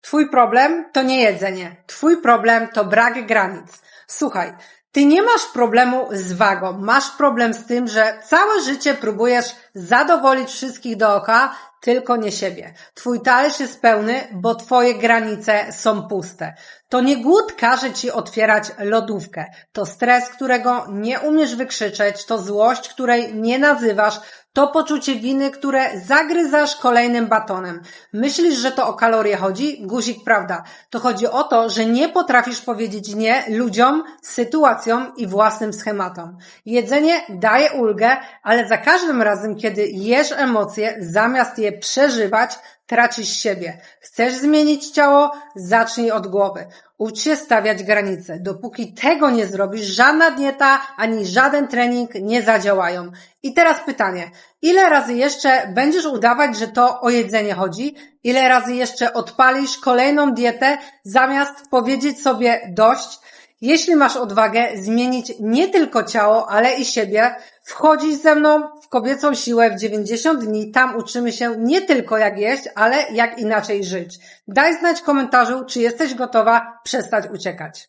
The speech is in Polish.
Twój problem to nie jedzenie. Twój problem to brak granic. Słuchaj, ty nie masz problemu z wagą. Masz problem z tym, że całe życie próbujesz zadowolić wszystkich dookoła, tylko nie siebie. Twój talerz jest pełny, bo twoje granice są puste. To nie głód każe ci otwierać lodówkę. To stres, którego nie umiesz wykrzyczeć, to złość, której nie nazywasz, to poczucie winy, które zagryzasz kolejnym batonem. Myślisz, że to o kalorie chodzi? Guzik, prawda. To chodzi o to, że nie potrafisz powiedzieć nie ludziom, sytuacjom i własnym schematom. Jedzenie daje ulgę, ale za każdym razem, kiedy jesz emocje, zamiast je przeżywać, tracisz siebie. Chcesz zmienić ciało? Zacznij od głowy. Ucz się stawiać granice. Dopóki tego nie zrobisz, żadna dieta ani żaden trening nie zadziałają. I teraz pytanie. Ile razy jeszcze będziesz udawać, że to o jedzenie chodzi? Ile razy jeszcze odpalisz kolejną dietę, zamiast powiedzieć sobie dość? Jeśli masz odwagę zmienić nie tylko ciało, ale i siebie, wchodzisz ze mną w kobiecą siłę w 90 dni. Tam uczymy się nie tylko jak jeść, ale jak inaczej żyć. Daj znać w komentarzu, czy jesteś gotowa przestać uciekać.